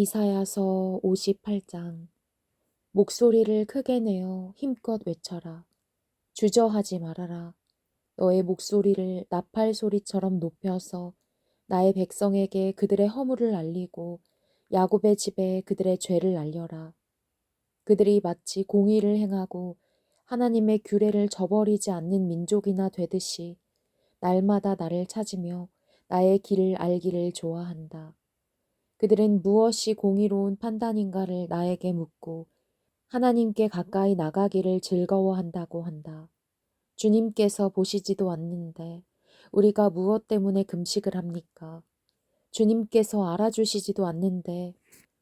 이사야서 58장 목소리를 크게 내어 힘껏 외쳐라. 주저하지 말아라. 너의 목소리를 나팔 소리처럼 높여서 나의 백성에게 그들의 허물을 알리고 야곱의 집에 그들의 죄를 알려라. 그들이 마치 공의를 행하고 하나님의 규례를 저버리지 않는 민족이나 되듯이 날마다 나를 찾으며 나의 길을 알기를 좋아한다. 그들은 무엇이 공의로운 판단인가를 나에게 묻고 하나님께 가까이 나가기를 즐거워한다고 한다. 주님께서 보시지도 않는데 우리가 무엇 때문에 금식을 합니까? 주님께서 알아주시지도 않는데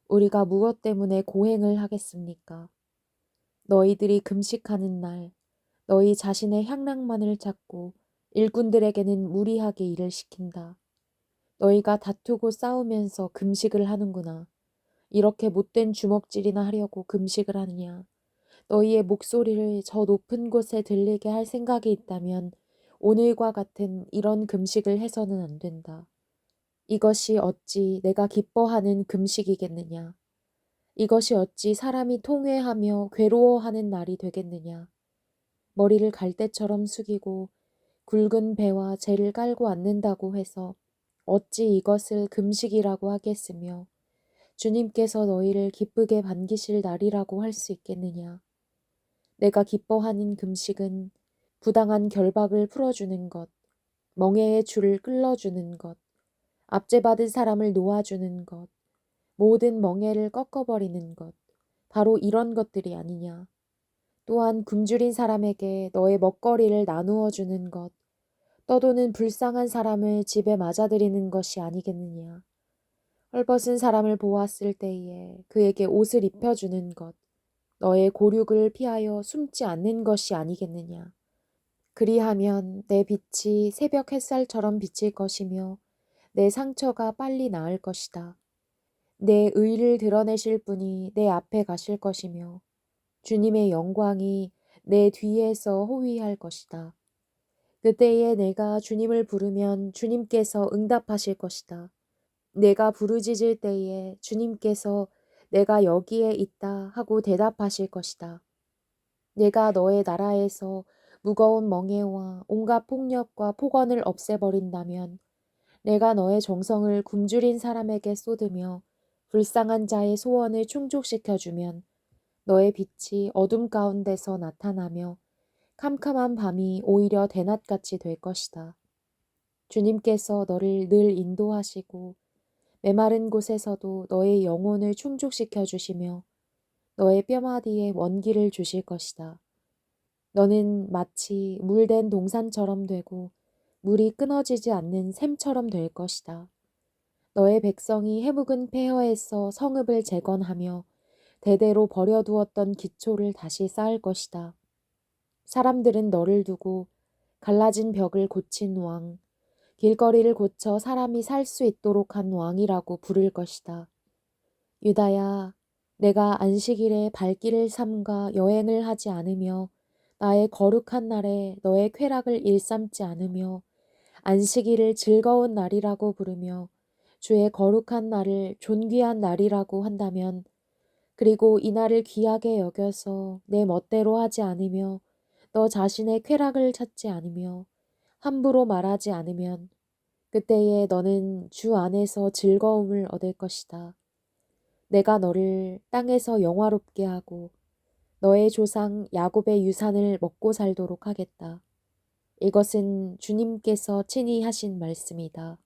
우리가 무엇 때문에 고행을 하겠습니까? 너희들이 금식하는 날 너희 자신의 향락만을 찾고 일꾼들에게는 무리하게 일을 시킨다. 너희가 다투고 싸우면서 금식을 하는구나. 이렇게 못된 주먹질이나 하려고 금식을 하느냐. 너희의 목소리를 저 높은 곳에 들리게 할 생각이 있다면 오늘과 같은 이런 금식을 해서는 안 된다. 이것이 어찌 내가 기뻐하는 금식이겠느냐. 이것이 어찌 사람이 통회하며 괴로워하는 날이 되겠느냐. 머리를 갈대처럼 숙이고 굵은 배와 재를 깔고 앉는다고 해서 어찌 이것을 금식이라고 하겠으며 주님께서 너희를 기쁘게 반기실 날이라고 할 수 있겠느냐. 내가 기뻐하는 금식은 부당한 결박을 풀어주는 것, 멍해의 줄을 끌어주는 것, 압제받은 사람을 놓아주는 것, 모든 멍해를 꺾어버리는 것, 바로 이런 것들이 아니냐. 또한 굶주린 사람에게 너의 먹거리를 나누어 주는 것, 떠도는 불쌍한 사람을 집에 맞아들이는 것이 아니겠느냐. 헐벗은 사람을 보았을 때에 그에게 옷을 입혀주는 것, 너의 고륙을 피하여 숨지 않는 것이 아니겠느냐. 그리하면 내 빛이 새벽 햇살처럼 비칠 것이며 내 상처가 빨리 나을 것이다. 내 의를 드러내실 분이 내 앞에 가실 것이며 주님의 영광이 내 뒤에서 호위할 것이다. 그때에 내가 주님을 부르면 주님께서 응답하실 것이다. 내가 부르짖을 때에 주님께서 내가 여기에 있다 하고 대답하실 것이다. 내가 너의 나라에서 무거운 멍에와 온갖 폭력과 폭언을 없애버린다면 내가 너의 정성을 굶주린 사람에게 쏟으며 불쌍한 자의 소원을 충족시켜주면 너의 빛이 어둠 가운데서 나타나며 캄캄한 밤이 오히려 대낮같이 될 것이다. 주님께서 너를 늘 인도하시고 메마른 곳에서도 너의 영혼을 충족시켜 주시며 너의 뼈마디에 원기를 주실 것이다. 너는 마치 물된 동산처럼 되고 물이 끊어지지 않는 샘처럼 될 것이다. 너의 백성이 해묵은 폐허에서 성읍을 재건하며 대대로 버려두었던 기초를 다시 쌓을 것이다. 사람들은 너를 두고 갈라진 벽을 고친 왕, 길거리를 고쳐 사람이 살 수 있도록 한 왕이라고 부를 것이다. 유다야, 내가 안식일에 발길을 삼가 여행을 하지 않으며 나의 거룩한 날에 너의 쾌락을 일삼지 않으며 안식일을 즐거운 날이라고 부르며 주의 거룩한 날을 존귀한 날이라고 한다면 그리고 이 날을 귀하게 여겨서 내 멋대로 하지 않으며 너 자신의 쾌락을 찾지 않으며 함부로 말하지 않으면 그때에 너는 주 안에서 즐거움을 얻을 것이다. 내가 너를 땅에서 영화롭게 하고 너의 조상 야곱의 유산을 먹고 살도록 하겠다. 이것은 주님께서 친히 하신 말씀이다.